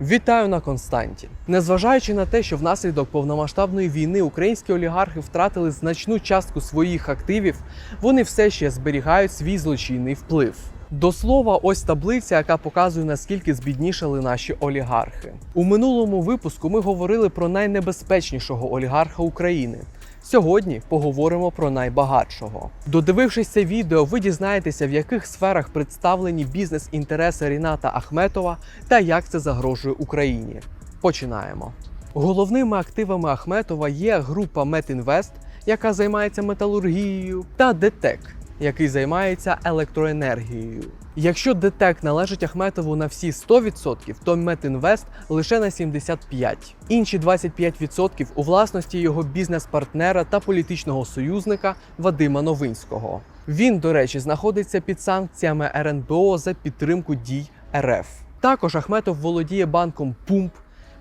Вітаю на Константі. Незважаючи на те, що внаслідок повномасштабної війни українські олігархи втратили значну частку своїх активів, вони все ще зберігають свій злочинний вплив. До слова, ось таблиця, яка показує наскільки збіднішали наші олігархи. У минулому випуску ми говорили про найнебезпечнішого олігарха України. Сьогодні поговоримо про найбагатшого. Додивившись це відео, ви дізнаєтеся, в яких сферах представлені бізнес-інтереси Ріната Ахметова та як це загрожує Україні. Починаємо. Головними активами Ахметова є група Метінвест, яка займається металургією, та ДТЕК, який займається електроенергією. Якщо ДТЕК належить Ахметову на всі 100%, то Метінвест лише на 75%. Інші 25% у власності його бізнес-партнера та політичного союзника Вадима Новинського. Він, до речі, знаходиться під санкціями РНБО за підтримку дій РФ. Також Ахметов володіє банком Пумп,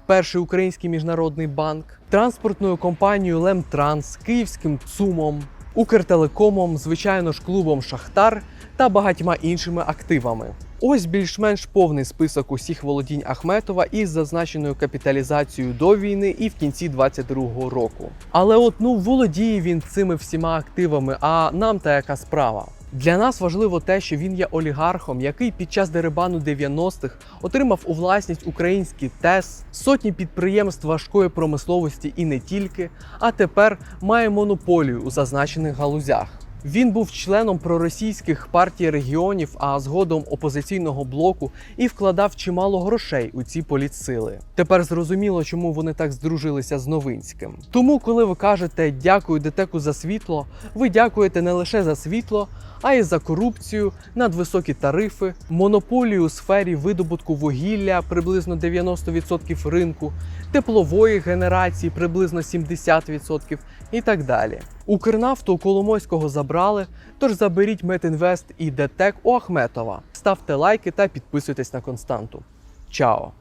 перший український міжнародний банк, транспортною компанією Лемтранс, Київським ЦУМом, Укртелекомом, звичайно ж клубом Шахтар та багатьма іншими активами. Ось більш-менш повний список усіх володінь Ахметова із зазначеною капіталізацією до війни і в кінці 22-го року. Але от ну володіє він цими всіма активами. А нам та яка справа? Для нас важливо те, що він є олігархом, який під час дерибану 90-х отримав у власність український ТЕС, сотні підприємств важкої промисловості і не тільки, а тепер має монополію у зазначених галузях. Він був членом проросійських партій регіонів, а згодом опозиційного блоку і вкладав чимало грошей у ці політсили. Тепер зрозуміло, чому вони так здружилися з Новинським. Тому, коли ви кажете дякую ДТЕКу за світло, ви дякуєте не лише за світло, а й за корупцію, надвисокі тарифи, монополію у сфері видобутку вугілля приблизно 90% ринку, теплової генерації приблизно 70% і так далі. Укрнафту Коломойського забрали, тож заберіть Метінвест і ДТЕК у Ахметова. Ставте лайки та підписуйтесь на константу. Чао!